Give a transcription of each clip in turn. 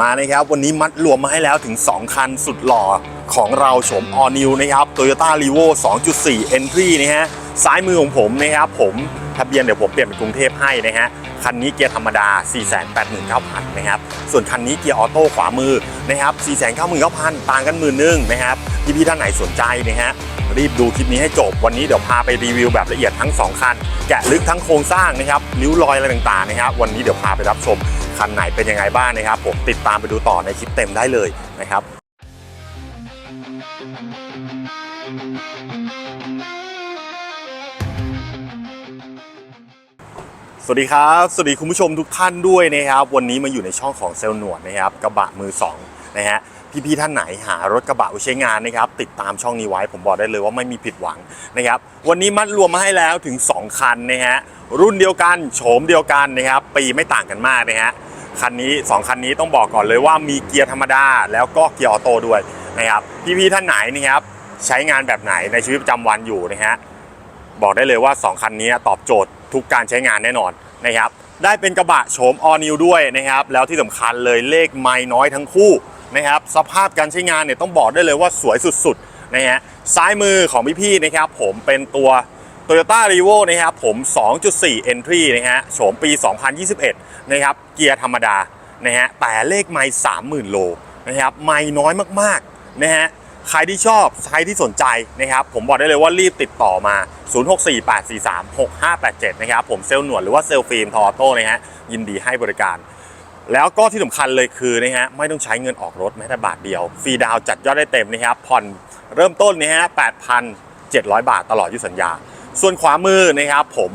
มานะครับวันนี้มัดรวมมาให้แล้วถึง 2 คันสุดหล่อของเราโฉม All New นะครับ Toyota r e v o 2.4 Entry นะฮะซ้ายมือของผมนะครับผมทะเบียนเดี๋ยวผมเปลี่ยนเป็นกรุงเทพให้นะฮะ คันนี้เกียร์ธรรมดา 489,000นะครับ ส่วนคันนี้เกียร์ออโต้ขวามือนะครับ499,000 ต่างกันหมื่นนึงนะครับพี่ๆท่านไหนสนใจนะฮะรีบดูคลิปนี้ให้จบวันนี้เดี๋ยวพาไปรีวิวแบบละเอียดทั้ง 2 คัน แกะลึกทั้งโครงสร้างนะครับริ้วรอยอะไรต่างๆนะครับวันนี้เดี๋ยวพาไปรับชมคันไหนเป็นยังไงบ้างนะครับ ผมติดตามไปดูต่อในคลิปเต็มได้เลยนะครับ สวัสดีครับ สวัสดีคุณผู้ชมทุกท่านด้วยนะครับ วันนี้มาอยู่ในช่องของเซลล์หนวดนะครับกระบะมือสองนะฮะพี่ๆท่านไหนหารถกระบะไว้ใช้งานนะครับ ติดตามช่องนี้ไว้ผมบอกได้เลยว่าไม่มีผิดหวังนะครับ วันนี้มัดรวมมาให้แล้วถึง 2 คันนะฮะรุ่นเดียวกันโฉมเดียวกันนะครับ ปีไม่ต่างกันมากนะฮะคันนี้ 2 คันนี้ต้องบอกก่อนเลยว่ามีเกียร์ธรรมดาแล้วก็เกียร์ออโต้ด้วยนะครับพี่ๆท่านไหนนะครับใช้งานแบบไหนในชีวิตประจำวันอยู่นะฮะ บอกได้เลยว่า 2 คันนี้ตอบโจทย์ทุกการใช้งานแน่นอนนะครับ ได้เป็นกระบะโฉม All New ด้วยนะครับ แล้วที่สำคัญเลยเลขไม่น้อยทั้งคู่นะครับ สภาพการใช้งานเนี่ยต้องบอกได้เลยว่าสวยสุดๆนะฮะซ้ายมือของพี่ๆนะครับ ผมเป็นตัว Toyota r e v o นะครับผม 2.4 Entry นะฮะโฉมปี 2021 นะครับ เกียร์ธรรมดานะฮะแต่เลขไม่30,000 โลนะครับไม่น้อยมากๆนะฮะ ใครที่ชอบใครที่สนใจนะครับผมบอกได้เลยว่ารีบติดต่อมา 0648436587 นะครับผมเซลล์หนวดหรือว่าเซลล์ฟิล์มทอโต้นะฮะยินดีให้บริการ แล้วก็ที่สำคัญเลยคือนะฮะไม่ต้องใช้เงินออกรถแม้แต่บาทเดียว ฟรีดาวจัดยอดได้เต็มนะครับผ่อนเริ่มต้นนะฮะ8,700 บาทตลอดยุสัญญา ส่วนขวามือนะครับผม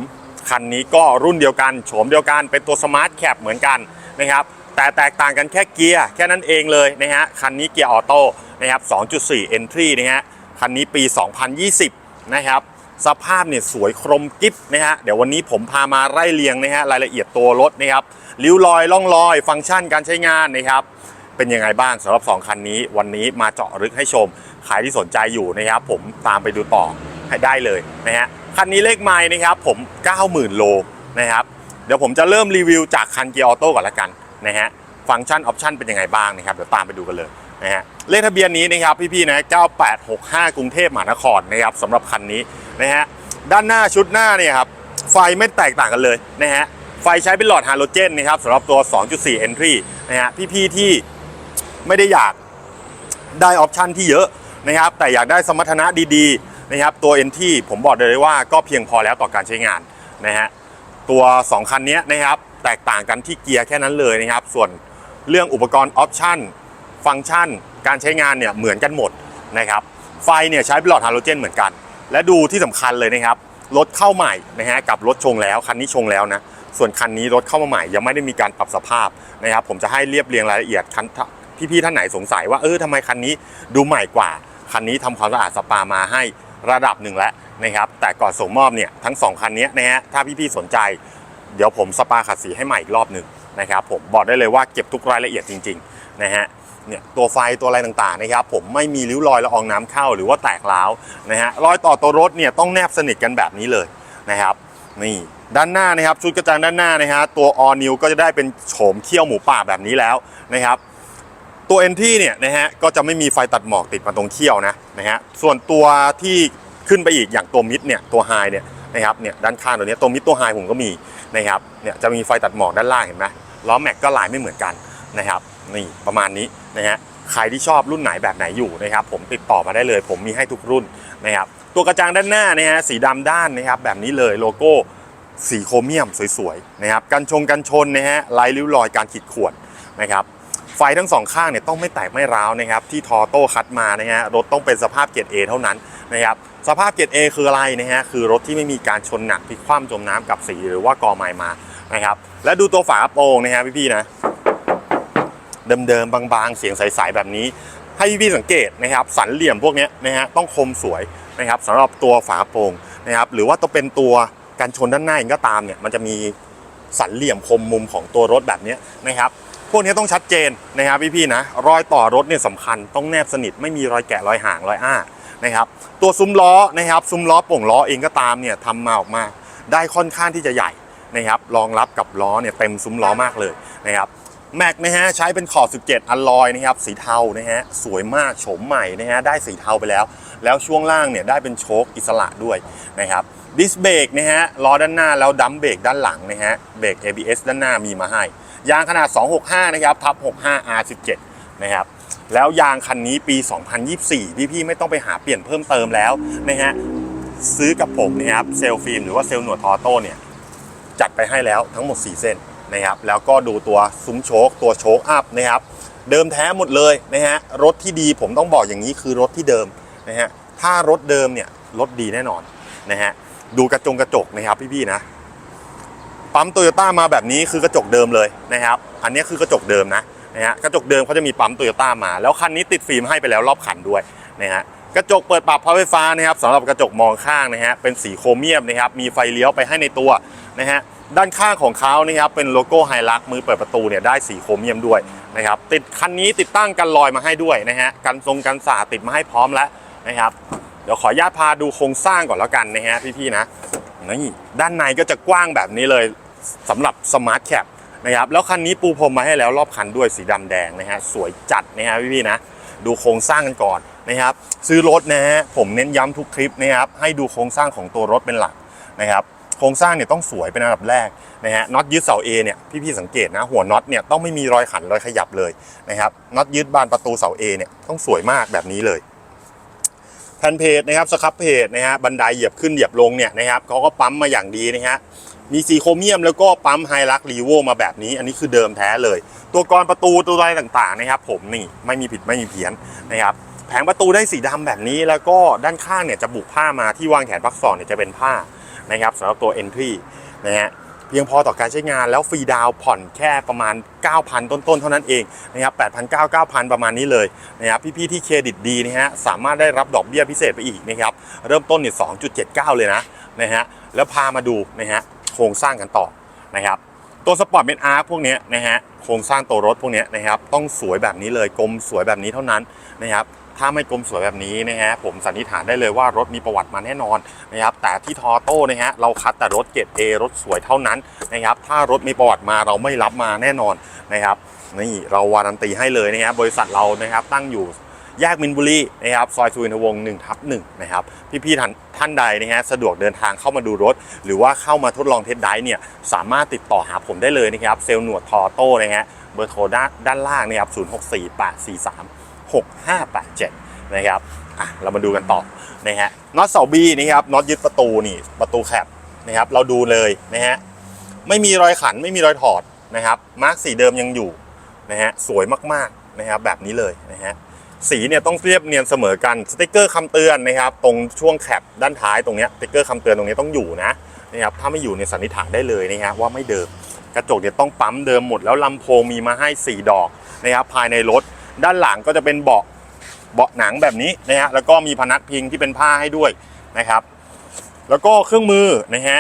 คันนี้ก็รุ่นเดียวกันโฉมเดียวกันเป็นตัวสมาร์ทแคปเหมือนกันนะครับแต่แตกต่างกันแค่เกียร์แค่นั้นเองเลยนะฮะคันนี้เกียร์ออโต้ นะครับ 2.4 Entry นะฮะ คันนี้ปี 2020 นะครับ สภาพเนี่ยสวยครมกิ๊บนะฮะ เดี๋ยววันนี้ผมพามาไล่เรียงนะฮะรายละเอียดตัวรถนะครับริ้วรอยล่องรอย ฟังก์ชันการใช้งานนะครับ เป็นยังไงบ้างสำหรับ 2 คันนี้ วันนี้มาเจาะลึกให้ชม ใครที่สนใจอยู่นะครับ ผมตามไปดูต่อให้ได้เลยนะฮะ คันนี้เลขไม้นะครับผม 90,000 โลนะครับ เดี๋ยวผมจะเริ่มรีวิวจากคันเกียร์ออโต้ก่อนละกันนะฮะ ฟังก์ชันออปชันเป็นยังไงบ้างนะครับ เดี๋ยวตามไปดูกันเลย นะฮะเลขทะเบียนนี้นะครับพี่ๆนะ9865 กรุงเทพมหานครนะครับสำหรับคันนี้นะฮะด้านหน้าชุดหน้าเนี่ยครับไฟไม่แตกต่างกันเลยนะฮะไฟใช้เป็นหลอดฮาโลเจนนะครับสำหรับตัว 2.4 Entry นะฮะพี่ๆที่ไม่ได้อยากได้ออปชันที่เยอะนะครับแต่อยากได้สมรรถนะดีๆนะครับตัว NT ผมบอกเลยว่าก็เพียงพอแล้วต่อการใช้งานนะฮะตัว 2 คันนี้นะครับแตกต่างกันที่เกียร์แค่นั้นเลยนะครับ ส่วนเรื่องอุปกรณ์ออปชัน ฟังก์ชัน การใช้งานเนี่ยเหมือนกันหมดนะครับ ไฟเนี่ยใช้เป็นหลอดฮาโลเจนเหมือนกัน และดูที่สำคัญเลยนะครับ รถเข้าใหม่นะฮะกับรถชงแล้วคันนี้ชงแล้วนะ ส่วนคันนี้รถเข้ามาใหม่ยังไม่ได้มีการปรับสภาพนะครับ ผมจะให้เรียบเรียงรายละเอียดคันพี่ๆท่านไหนสงสัยว่าเออทำไมคันนี้ดูใหม่กว่า คันนี้ทำความสะอาดสปามาให้ระดับหนึ่งแล้วนะครับ แต่ก่อนส่งมอบเนี่ยทั้งสองคันนี้นะฮะถ้าพี่ๆสนใจ เดี๋ยวผมสปาขัดสีให้ใหม่อีกรอบหนึ่งนะครับผมบอกได้เลยว่าเก็บทุกรายละเอียดจริงๆนะฮะ เนี่ยตัวไฟตัวอะไรต่างๆนะครับผมไม่มีริ้วรอยละอองน้ำเข้าหรือว่าแตกร้าวนะฮะรอยต่อตัวรถเนี่ยต้องแนบสนิทกันแบบนี้เลยนะครับนี่ด้านหน้านะครับชุดกระจังด้านหน้านะฮะตัว all new ก็จะได้เป็นโฉมเขี้ยวหมูป่าแบบนี้แล้วนะครับตัว NT เนี่ยนะฮะก็จะไม่มีไฟตัดหมอกติดมาตรงเขี้ยวนะนะฮะส่วนตัวที่ขึ้นไปอีกอย่างตัวมิดเนี่ยตัวไฮเนี่ยนะครับเนี่ยด้านข้างตัวนี้ตัวมิดตัวไฮผมก็มีนะครับเนี่ยจะมีไฟตัดหมอกด้านล่างเห็นไหมล้อแม็กก็ลายไม่เหมือนกันนะครับนี่ประมาณนี้ นะฮะใครที่ชอบรุ่นไหนแบบไหนอยู่นะครับผมติดต่อมาได้เลย ผมมีให้ทุกรุ่นนะครับตัวกระจังด้านหน้านะฮะสีดำด้านนะครับแบบนี้เลยโลโก้สีโครเมียมสวยๆนะครับกันชงกันชนนะฮะลายริ้วรอยการขีดข่วนนะครับไฟทั้งสองข้างเนี่ยต้องไม่แตกไม่ร้าวนะครับที่ทอโต้คัดมานะฮะรถต้องเป็นสภาพเกรด A เท่านั้นนะครับสภาพเกรด A คืออะไรนะฮะคือรถที่ไม่มีการชนหนักพลิกคว่ำจมน้ำกับสีหรือว่ากอไม้มานะครับและดูตัวฝากระโปรงนะฮะพี่ๆนะ เดิมๆบางๆ เสียงใสๆแบบนี้ ให้พี่สังเกตนะครับ สันเหลี่ยมพวกนี้นะฮะต้องคมสวยนะครับสำหรับตัวฝาโปรงนะครับหรือว่าตัวเป็นตัวกันชนด้านหน้าเองก็ตามเนี่ยมันจะมีสันเหลี่ยมคมมุมของตัวรถแบบนี้นะครับพวกนี้ต้องชัดเจนนะครับพี่ๆนะรอยต่อรถเนี่ยสำคัญต้องแนบสนิทไม่มีรอยแกะรอยห่างรอยอ้านะครับตัวซุ้มล้อนะครับซุ้มล้อโป่งล้อเองก็ตามเนี่ยทำมาออกมาได้ค่อนข้างที่จะใหญ่นะครับรองรับกับล้อเนี่ยเต็มซุ้มล้อมากเลยนะครับ แม็กนะฮะใช้เป็นขอบ 17 อัลลอยนะครับสีเทานะฮะสวยมากโฉมใหม่นะฮะได้สีเทาไปแล้ว แล้วช่วงล่างเนี่ยได้เป็นโชคอิสระด้วยนะครับดิสเบรกนะฮะล้อด้านหน้าแล้วดัมเบรกด้านหลังนะฮะเบรก ABS ด้านหน้ามีมาให้ ยางขนาด 265 นะครับทับ 65 R17 นะครับแล้วยางคันนี้ปี 2024 พี่ๆไม่ต้องไปหาเปลี่ยนเพิ่มเติมแล้วนะฮะซื้อกับผมนะครับเซลฟิล์มหรือว่าเซลหนวดออโต้เนี่ยจัดไปให้แล้วทั้งหมด 4 เส้น นะครับแล้วก็ดูตัวซุ้มโชคตัวโชคอัพนะครับเดิมแท้หมดเลยนะฮะรถที่ดีผมต้องบอกอย่างนี้คือรถที่เดิมนะฮะถ้ารถเดิมเนี่ยรถดีแน่นอนนะฮะดูกระจงกระจกนะครับพี่ๆนะปั๊มโตโยต้ามาแบบนี้คือกระจกเดิมเลยนะครับอันนี้คือกระจกเดิมนะนะฮะกระจกเดิมเขาจะมีปั๊มโตโยต้ามา แล้วคันนี้ติดฟิล์มให้ไปแล้วรอบคันด้วยนะฮะกระจกเปิดปรับพาวไฟฟ้านะครับสำหรับกระจกมองข้างนะฮะเป็นสีโครเมียมนะครับมีไฟเลี้ยวไปให้ในตัวนะฮะ ด้านข้างของเขานะครับเป็นโลโก้ไฮลักมือเปิดประตูเนี่ยได้สีโครเมียมด้วยนะครับติดคันนี้ติดตั้งกันลอยมาให้ด้วยนะฮะกันทรงกันสาติดมาให้พร้อมแล้วนะครับเดี๋ยวขออนุญาตพาดูโครงสร้างก่อนแล้วกันนะฮะพี่ๆนะนี่ด้านในก็จะกว้างแบบนี้เลยสำหรับสมาร์ทแคปนะครับแล้วคันนี้ปูพรมมาให้แล้วรอบคันด้วยสีดำแดงนะฮะสวยจัดนะฮะพี่ๆนะดูโครงสร้างกันก่อนนะครับซื้อรถนะฮะผมเน้นย้ำทุกคลิปนะครับให้ดูโครงสร้างของตัวรถเป็นหลักนะครับ โครงสร้างเนี่ยต้องสวยเป็นอันดับแรกนะฮะน็อตยึดเสา A เนี่ยพี่ๆสังเกตนะหัวน็อตเนี่ยต้องไม่มีรอยขันรอยขยับเลยนะครับน็อตยึดบานประตูเสา A เนี่ยต้องสวยมากแบบนี้เลยแผ่นเพจนะครับสครับเพจนะฮะบันไดเหยียบขึ้นเหยียบลงเนี่ยนะครับเขาก็ปั๊มมาอย่างดีนะฮะมีซีโครเมียมแล้วก็ปั๊มไฮรักรีโวมาแบบนี้ อันนี้คือเดิมแท้เลย ตัวกรประตูตัวอะไรต่างๆนะครับ ผมนี่ไม่มีผิดไม่มีเพี้ยนนะครับแผงประตูได้สีดำแบบนี้แล้วก็ด้านข้างเนี่ยจะบุกผ้ามาที่วางแขนปลักซอนเนี่ยจะเป็นผ้า นะครับสำหรับตัว Entry นะฮะเพียงพอต่อการใช้งานแล้วฟรีดาวผ่อนแค่ประมาณ 9,000 ต้นๆ เท่านั้นเองนะครับ8,900 9,000 ประมาณนี้เลยนะครับพี่ๆ ที่เครดิตดีนะฮะสามารถได้รับดอกเบี้ยพิเศษไปอีกนะครับเริ่มต้นเนี่ย2.79 เลยนะนะฮะแล้วพามาดูนะฮะโครงสร้างกันต่อนะครับตัวสปอร์ตเป็นอาร์พวกนี้นะฮะโครงสร้างตัวรถพวกนี้นะครับต้องสวยแบบนี้เลยกลมสวยแบบนี้เท่านั้นนะครับ ถ้าไม่กลมสวยแบบนี้นะฮะผมสันนิษฐานได้เลยว่ารถมีประวัติมาแน่นอนนะครับแต่ที่ทอโต้นะฮะเราคัดแต่รถเกรด A รถสวยเท่านั้นนะครับถ้ารถมีประวัติมาเราไม่รับมาแน่นอนนะครับนี่เราวารันตีให้เลยนะครับบริษัทเรานะครับตั้งอยู่แยกมินบุรีนะครับซอยสุวินทวงศ์1ทับ1นะครับพี่ๆท่านท่านใดนะฮะสะดวกเดินทางเข้ามาดูรถ หรือว่าเข้ามาทดลองเทสไดร์เนี่ยสามารถติดต่อหาผมได้เลยนะครับเซลล์หนวดทอโต้นะฮะเบอร์โทรด้านด้านล่างนะครับ 064843 6587 นะครับอะเรามาดูกันต่อนะฮะน็อตเสาบีนะครับน็อตยึดประตูนี่ประตูแคปนะครับเราดูเลยนะฮะไม่มีรอยขันไม่มีรอยถอดนะครับมาร์กสีเดิมยังอยู่นะฮะสวยมากๆนะครับแบบนี้เลยนะฮะสีเนี่ยต้องเรียบเนียนเสมอกันสติกเกอร์คำเตือนนะครับตรงช่วงแคปด้านท้ายตรงเนี้ยสติกเกอร์คำเตือนตรงนี้ต้องอยู่นะนะครับถ้าไม่อยู่เนี่ยสันนิษฐานได้เลยนะฮะว่าไม่เดิม กระจกเนี่ยต้องปั๊มเดิมหมดแล้วลำโพงมีมาให้ 4 ดอกนะครับภายในรถ ด้านหลังก็จะเป็นเบาะเบาะหนังแบบนี้นะฮะแล้วก็มีพนักพิงที่เป็นผ้าให้ด้วยนะครับ แล้วก็เครื่องมือนะฮะ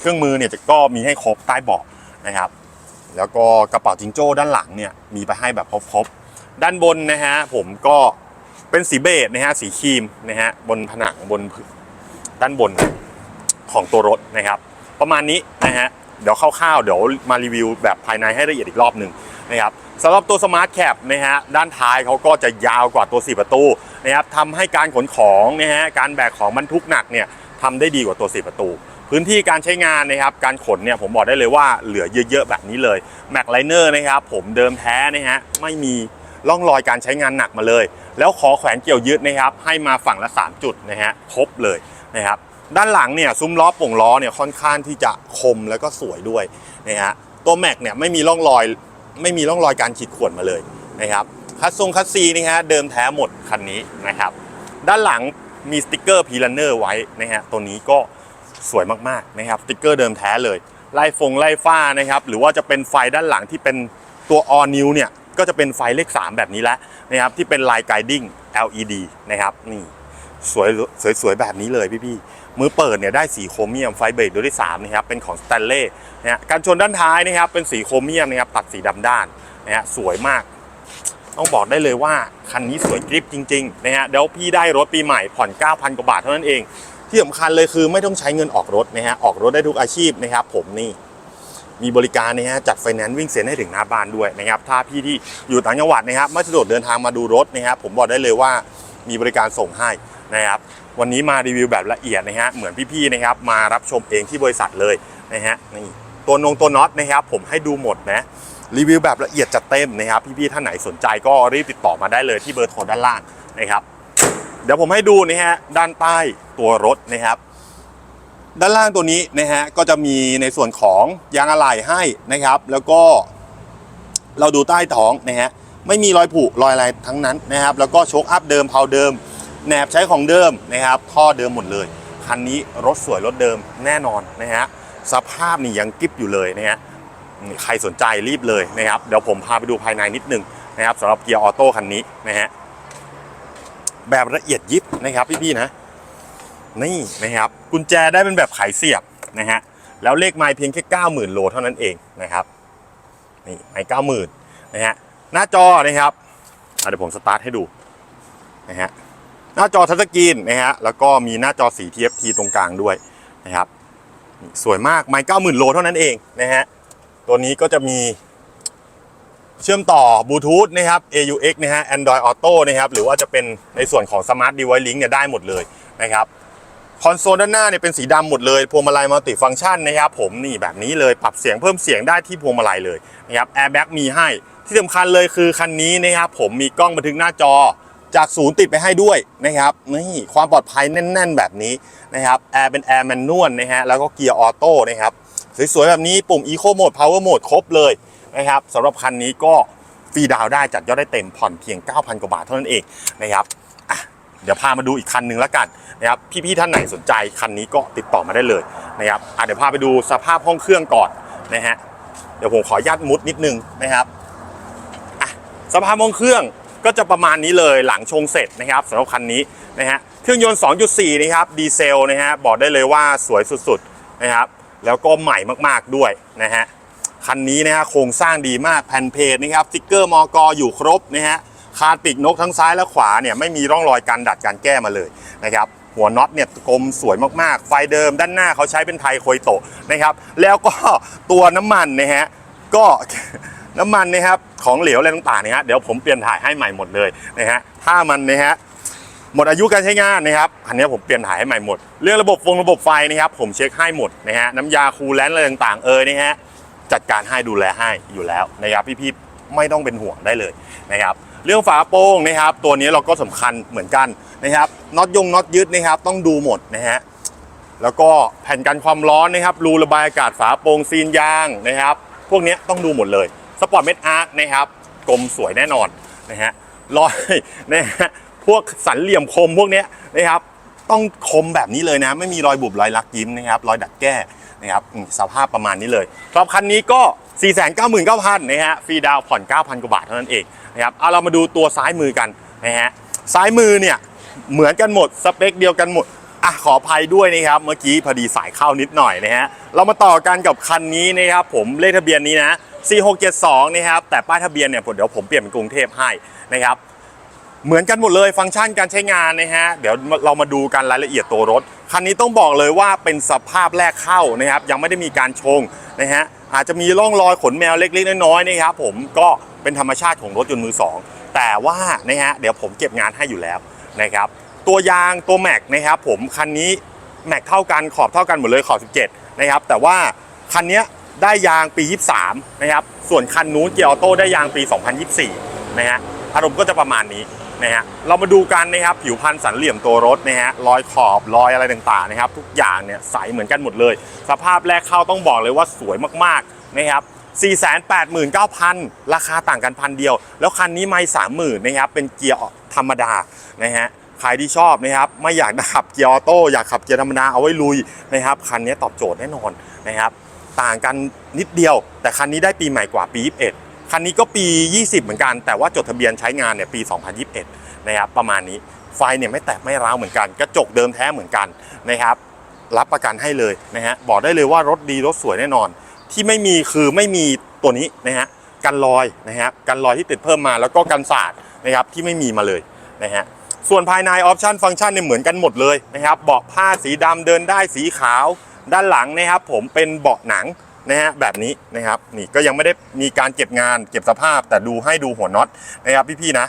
เครื่องมือเนี่ยจะก็มีให้ครบใต้เบาะนะครับ แล้วก็กระเป๋าจิงโจ้ด้านหลังเนี่ยมีไปให้แบบครบๆด้านบนนะฮะผมก็เป็นสีเบจนะฮะสีครีมนะฮะบนผนังบนพื้นด้านบนของตัวรถนะครับ ประมาณนี้นะฮะเดี๋ยวคร่าวๆเดี๋ยวมารีวิวแบบภายในให้ละเอียดอีกรอบหนึ่งนะครับ สำหรับตัวสมาร์ทแคปนะฮะด้านท้ายเขาก็จะยาวกว่าตัว 4 ประตูนะครับทำให้การขนของนะฮะการแบกของบรรทุกหนักเนี่ยทำได้ดีกว่าตัว 4 ประตู พื้นที่การใช้งานนะครับการขนเนี่ยผมบอกได้เลยว่าเหลือเยอะๆแบบนี้เลยแม็กไลเนอร์นะครับผมเดิมแท้นะฮะไม่มีร่องรอยการใช้งานหนักมาเลย แล้วขอแขวนเกี่ยวยึดนะครับให้มาฝั่งละ 3 จุดนะฮะครบเลยนะครับด้านหลังเนี่ยซุ้มล้อป่งล้อเนี่ยค่อนข้างที่จะคมแล้วก็สวยด้วยนะฮะตัวแม็กเนี่ยไม่มีร่องรอย ไม่มีร่องรอยการขีดข่วนมาเลยนะครับคัสซงคัสซีนี่ฮะเดิมแท้หมดคันนี้นะครับ ด้านหลังมีสติกเกอร์พีลันเนอร์ไว้นะฮะตัวนี้ก็สวยมากๆนะครับสติกเกอร์เดิมแท้เลยไล่ฟงไล่ฟ้านะครับหรือว่าจะเป็นไฟด้านหลังที่เป็นตัว all new เนี่ยก็จะเป็นไฟเลข 3 แบบนี้แล้วนะครับที่เป็น Line Guiding LED นะครับนี่ สวยสวยสวยแบบนี้เลยพี่ๆมือเปิดเนี่ยได้สีโครเมียมไฟเบรกตัวที่3นะครับเป็นของสแตนเล่นะฮะการชนด้านท้ายนะครับเป็นสีโครเมียมนะครับตัดสีดำด้านนะฮะสวยมากต้องบอกได้เลยว่าคันนี้สวยกริปจริงๆนะฮะเดี๋ยวพี่ได้รถปีใหม่ผ่อน 9,000 กว่าบาทเท่านั้นเอง ที่สำคัญเลยคือไม่ต้องใช้เงินออกรถนะฮะออกรถได้ทุกอาชีพนะครับผมนี่มีบริการนะฮะจัดไฟแนนซ์วิ่งเซ็นให้ถึงหน้าบ้านด้วยนะครับถ้าพี่ที่อยู่ต่างจังหวัดนะครับไม่สะดวกเดินทางมาดูรถนะครับผมบอกได้เลยว่ามีบริการส่งให้ นะครับวันนี้มารีวิวแบบละเอียดนะฮะเหมือนพี่ๆนะครับมารับชมเองที่บริษัทเลยนะฮะนี่ตัวนงตัวน็อตนะครับผมให้ดูหมดนะรีวิวแบบละเอียดจัดเต็มนะครับพี่ๆท่านไหนสนใจก็รีบติดต่อมาได้เลยที่เบอร์โทรด้านล่างนะครับเดี๋ยวผมให้ดูนะฮะด้านใต้ตัวรถนะครับ ด้านล่างตัวนี้นะฮะก็จะมีในส่วนของยางอะไหล่ให้นะครับ แล้วก็เราดูใต้ท้องนะฮะไม่มีรอยผุรอยอะไรทั้งนั้นนะครับ แล้วก็โชคอัพเดิมเพาเดิม แหนบใช้ของเดิมนะครับ ท่อเดิมหมดเลย คันนี้รถสวยรถเดิมแน่นอนนะฮะสภาพนี่ยังกิ๊บอยู่เลยนะฮะใครสนใจรีบเลยนะครับ เดี๋ยวผมพาไปดูภายในนิดนึงนะครับสำหรับเกียร์ออโต้คันนี้นะฮะแบบละเอียดยิบนะครับพี่ๆนะ นี่นะครับกุญแจได้เป็นแบบไขเสียบนะฮะแล้วเลขไม้เพียงแค่90,000โลเท่านั้นเองนะครับนี่ไม้เก้าหมื่นนะฮะหน้าจอนะครับเดี๋ยวผมสตาร์ทให้ดูนะฮะ หน้าจอทัชสกรีนนะฮะแล้วก็มีหน้าจอสี TFT ตรงกลางด้วยนะครับสวยมากไม้90,000โลเท่านั้นเองนะฮะตัวนี้ก็จะมีเชื่อมต่อบลูทูธนะครับ AUX นะฮะ Android Auto นะครับ หรือว่าจะเป็นในส่วนของ Smart Device Link เนี่ยได้หมดเลยนะครับ คอนโซลด้านหน้าเนี่ยเป็นสีดำหมดเลย พวงมาลัยมัลติฟังก์ชันนะครับ ผมนี่แบบนี้เลย ปรับเสียงเพิ่มเสียงได้ที่พวงมาลัยเลยนะครับ Airbag มีให้ ที่สำคัญเลยคือคันนี้นะครับ ผมมีกล้องบันทึกหน้าจอ จากศูนย์ติดไปให้ด้วยนะครับนี่ความปลอดภัยแน่น ๆ แบบนี้นะครับแอร์เป็นแอร์แมนนวลนะฮะแล้วก็เกียร์ออโต้นะครับสวยๆแบบนี้ปุ่ม Eco Mode Power Mode ครบเลยนะครับสำหรับคันนี้ก็ฟรีดาวได้จัดยอดได้เต็มผ่อนเพียง 9,000 กว่าบาทเท่านั้นเองนะครับเดี๋ยวพามาดูอีกคันหนึ่งแล้วกันนะครับพี่ๆท่านไหนสนใจคันนี้ก็ติดต่อมาได้เลยนะครับเดี๋ยวพาไปดูสภาพห้องเครื่องก่อนนะฮะเดี๋ยวผมขออนุญาตมุดนิดนึงนะครับอะสภาพห้องเครื่อง ก็จะประมาณนี้เลยหลังชงเสร็จนะครับสำหรับคันนี้นะฮะเครื่องยนต์ 2.4 นะครับดีเซลนะฮะบอกได้เลยว่าสวยสุดๆนะครับแล้วก็ใหม่มากๆด้วยนะฮะคันนี้นะฮะโครงสร้างดีมากแผ่นเพจนะครับสติ๊กเกอร์มอกอยู่ครบนะฮะคาติกนกทั้งซ้ายและขวาเนี่ยไม่มีร่องรอยการดัดการแก้มาเลยนะครับหัวน็อตเนี่ยกลมสวยมากๆ ไฟเดิมด้านหน้าเขาใช้เป็นไทยโคยโตะนะครับ แล้วก็ตัวน้ำมันนะฮะก็ น้ำมันนะครับของเหลวอะไรต่างๆเนี่ยฮะเดี๋ยวผมเปลี่ยนถ่ายให้ใหม่หมดเลยนะฮะถ้ามันนะฮะหมดอายุการใช้งานนะครับอันนี้ผมเปลี่ยนถ่ายให้ใหม่หมด เรื่องระบบฟงระบบไฟนะครับผมเช็คให้หมดนะฮะน้ำยาคูลแลนต์อะไรต่างๆเอ่ยนะฮะจัดการให้ดูแลให้อยู่แล้วนะครับพี่ๆไม่ต้องเป็นห่วงได้เลยนะครับเรื่องฝาโปร่งนะครับตัวนี้เราก็สำคัญเหมือนกันนะครับน็อตยงน็อตยึดนะครับต้องดูหมดนะฮะแล้วก็แผ่นกันความร้อนนะครับรูระบายอากาศฝาโปร่งซีนยางนะครับ พวกนี้ต้องดูหมดเลย สปอร์ตเมดอาร์คนะครับกลมสวยแน่นอนนะฮะรอยนะฮะพวกสันเหลี่ยมคมพวกเนี้ยนะครับ ต้องคมแบบนี้เลยนะ ไม่มีรอยบุบรอยลักยิ้มนะครับ รอยดัดแก้นะครับสภาพประมาณนี้เลยสำหรับคันนี้ก็ 4 9 9 0 0 0นะฮะฟรีดาวผ่อน 9,000 กว่าบาทเท่านั้นเองนะครับเอาเรามาดูตัวซ้ายมือกันนะฮะซ้ายมือเนี่ยเหมือนกันหมดสเปคเดียวกันหมดอะขออภัยด้วยนะครับ เมื่อกี้พอดีสายเข้านิดหน่อยนะฮะเรามาต่อกันกับคันนี้นะครับผมเลขทะเบียนนี้นะ 4672นะครับแต่ป้ายทะเบียนเนี่ยเดี๋ยวผมเปลี่ยนเป็นกรุงเทพให้นะครับเหมือนกันหมดเลยฟังก์ชันการใช้งานนะฮะเดี๋ยวเรามาดูกันรายละเอียดตัวรถ คันนี้ต้องบอกเลยว่าเป็นสภาพแรกเข้านะครับยังไม่ได้มีการชงนะฮะอาจจะมีร่องรอยขนแมวเล็กๆน้อยๆนะครับผมก็เป็นธรรมชาติของรถยนต์มือสองแต่ว่านะฮะเดี๋ยวผมเก็บงานให้อยู่แล้วนะครับตัวยางตัวแม็กนะครับผมคันนี้แม็กเท่ากันขอบเท่ากันหมดเลยขอบ 17นะครับแต่ว่าคันเนี้ย ได้ยางปี 23 นะครับ ส่วนคันนู้นเกียร์ออโต้ได้ยางปี 2024 นะฮะ อารมณ์ก็จะประมาณนี้นะฮะ เรามาดูกันนะครับ ผิวพันธ์สันเหลี่ยมตัวรถนะฮะ รอยขอบ รอยอะไรต่างๆนะครับ ทุกอย่างเนี่ยใสเหมือนกันหมดเลย สภาพแรกเข้าต้องบอกเลยว่าสวยมากๆนะครับ489,000 ราคาต่างกันพันเดียว แล้วคันนี้ไม่30,000นะครับ เป็นเกียร์ธรรมดานะฮะใครที่ชอบนะครับ ไม่อยากขับเกียร์ออโต้อยากขับเกียร์ธรรมดาเอาไว้ลุยนะครับ คันนี้ตอบโจทย์แน่นอนนะครับ ต่างกันนิดเดียว แต่คันนี้ได้ปีใหม่กว่าปี 21 คันนี้ก็ปี 20 เหมือนกัน แต่ว่าจดทะเบียนใช้งานเนี่ยปี 2021 นะครับประมาณนี้ไฟเนี่ยไม่แตกไม่ร้าวเหมือนกัน กระจกเดิมแท้เหมือนกันนะครับ รับประกันให้เลยนะฮะบอกได้เลยว่ารถดีรถสวยแน่นอน ที่ไม่มีคือไม่มีตัวนี้นะฮะกันรอยนะฮะกันรอยที่ติดเพิ่มมาแล้วก็กันสาดนะครับที่ไม่มีมาเลยนะฮะส่วนภายในออปชันฟังก์ชันเนี่ยเหมือนกันหมดเลยนะครับเบาะผ้าสีดำเดินได้สีขาว ด้านหลังนะครับผมเป็นเบาะหนังนะฮะแบบนี้นะครับนี่ก็ยังไม่ได้มีการเก็บงานเก็บสภาพ แต่ดูให้ดูหัวน็อตนะครับพี่ๆนะ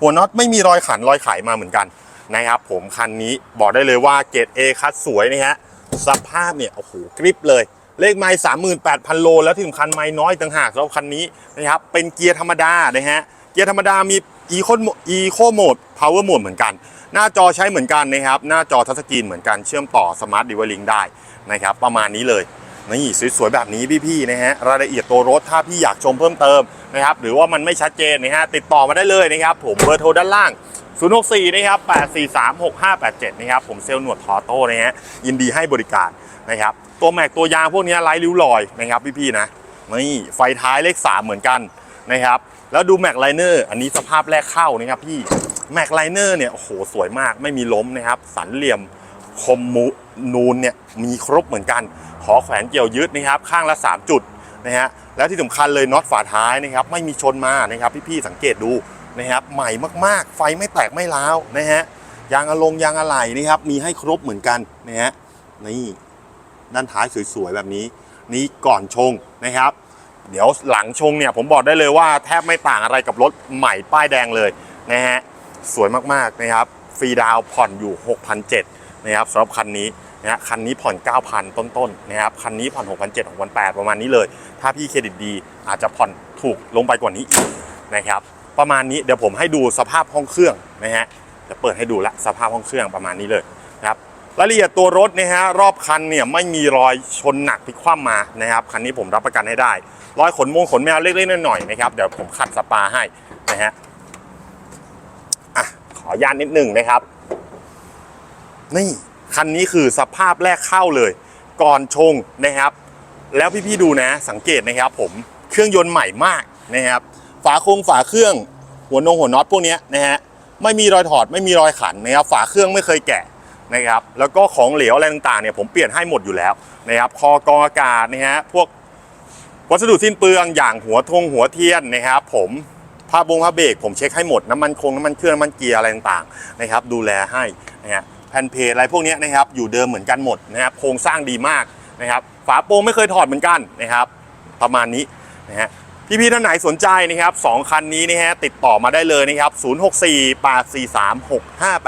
หัวน็อตไม่มีรอยขันรอยไขมาเหมือนกันนะครับผมคันนี้บอกได้เลยว่าเกรด A คัดสวยนะฮะสภาพเนี่ยโอ้โหกริปเลย เลขไม้สามหมื่นแปดพันโล แล้วที่สำคัญไม้น้อยต่างหากสำหรับคันนี้นะครับเป็นเกียร์ธรรมดานะฮะเกียร์ธรรมดามี อีโคอีโคโหมดพาวเวอร์โหมดเหมือนกัน หน้าจอใช้เหมือนกันนะครับ หน้าจอทัชสกรีนเหมือนกันเชื่อมต่อสมาร์ทดิวลิงได้นะครับ ประมาณนี้เลยนี่สวยๆแบบนี้พี่ๆนะฮะรายละเอียดตัวรถถ้าพี่อยากชมเพิ่มเติมนะครับ หรือว่ามันไม่ชัดเจนนะฮะติดต่อมาได้เลยนะครับ ผมเบอร์โทรด้านล่าง 064 นะครับ 843 6587 นะครับ ผมเซลล์หนวดทอโต้นะฮะยินดีให้บริการนะครับ ตัวแม็กตัวยางพวกนี้ไร้ริ้วรอยนะครับพี่ๆนะนี่ไฟท้ายเลข 3 เหมือนกันนะครับ แล้วดูแม็กไลเนอร์อันนี้สภาพแรกเข้านะครับพี่แม็กไลเนอร์เนี่ยโอ้โหสวยมากไม่มีล้มนะครับ สันเหลี่ยมคมมุนูนเนี่ยมีครบเหมือนกันขอแขวนเกี่ยวยึดนะครับ ข้างละ 3 จุดนะฮะแล้วที่สำคัญเลยน็อตฝาท้ายนะครับ ไม่มีชนมานะครับ พี่ๆสังเกตดูนะครับ ใหม่มากๆ ไฟไม่แตกไม่ร้าวนะฮะยางอะลงยางอะไหล่นะครับ มีให้ครบเหมือนกันนะฮะนี่ด้านท้ายสวยๆแบบนี้ นี่ก่อนชงนะครับ เดี๋ยวหลังชงเนี่ยผมบอกได้เลยว่าแทบไม่ต่างอะไรกับรถใหม่ป้ายแดงเลยนะฮะสวยมากๆนะครับฟรีดาวผ่อนอยู่6,700นะครับสำหรับคันนี้นะฮะคันนี้ผ่อน 9,000 ต้นๆนะครับคันนี้ผ่อน6,700 6,800ประมาณนี้เลย ถ้าพี่เครดิตดีอาจจะผ่อนถูกลงไปกว่านี้อีกนะครับประมาณนี้เดี๋ยวผมให้ดูสภาพห้องเครื่องนะฮะจะเปิดให้ดูละสภาพห้องเครื่องประมาณนี้เลยนะครับรายละเอียดตัวรถนะฮะรอบคันเนี่ยไม่มีรอยชนหนักพลิกคว่ำมานะครับคันนี้ผมรับประกันให้ได้ รอยขนมงขนแมวเล็กๆหน่อยๆนะครับเดี๋ยวผมขัดสปาให้นะฮะอะขออนุญาตนิดหนึ่งนะครับ นี่คันนี้คือสภาพแรกเข้าเลย ก่อนชงนะครับ แล้วพี่ๆดูนะสังเกตนะครับ ผมเครื่องยนต์ใหม่มากนะครับ ฝาโครงฝาเครื่องหัวนงหัวน็อตพวกนี้นะฮะไม่มีรอยถอดไม่มีรอยขันนะครับฝาเครื่องไม่เคยแกะนะครับ แล้วก็ของเหลวอะไรต่างๆเนี่ยผมเปลี่ยนให้หมดอยู่แล้วนะครับคอกรองอากาศนะฮะพวก วัสดุสิ้นเปลืองอย่างหัวทงหัวเทียนนะครับ ผมผ้าบงผ้าเบรกผมเช็คให้หมดน้ำมันคงน้ำมันเครื่องน้ำมันเกียร์อะไรต่างๆนะครับ ดูแลให้นะฮะแผ่นเพจอะไรพวกนี้นะครับอยู่เดิมเหมือนกันหมดนะครับโครงสร้างดีมากนะครับ ฝาโปร่งไม่เคยถอดเหมือนกันนะครับ ประมาณนี้นะฮะพี่ๆท่านไหนสนใจนะครับสองคันนี้นะฮะติดต่อมาได้เลยนะครับ 064 843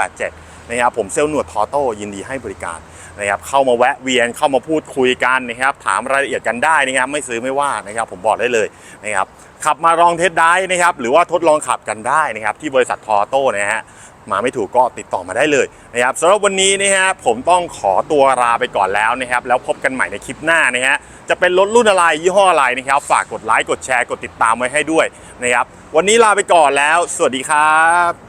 6587 นะครับผมเซลล์หนวดทอโต้ยินดีให้บริการ นะครับเข้ามาแวะเวียนเข้ามาพูดคุยกันนะครับถามรายละเอียดกันได้นะครับไม่ซื้อไม่ว่านะครับผมบอกได้เลยนะครับขับมาลองเทสได้นะครับหรือว่าทดลองขับกันได้นะครับที่บริษัททอโต้นะฮะมาไม่ถูกก็ติดต่อมาได้เลยนะครับสำหรับวันนี้นะฮะผมต้องขอตัวลาไปก่อนแล้วนะครับแล้วพบกันใหม่ในคลิปหน้านะฮะจะเป็นรถรุ่นอะไรยี่ห้ออะไรนะครับฝากกดไลค์กดแชร์กดติดตามไว้ให้ด้วยนะครับวันนี้ลาไปก่อนแล้ว สวัสดีครับ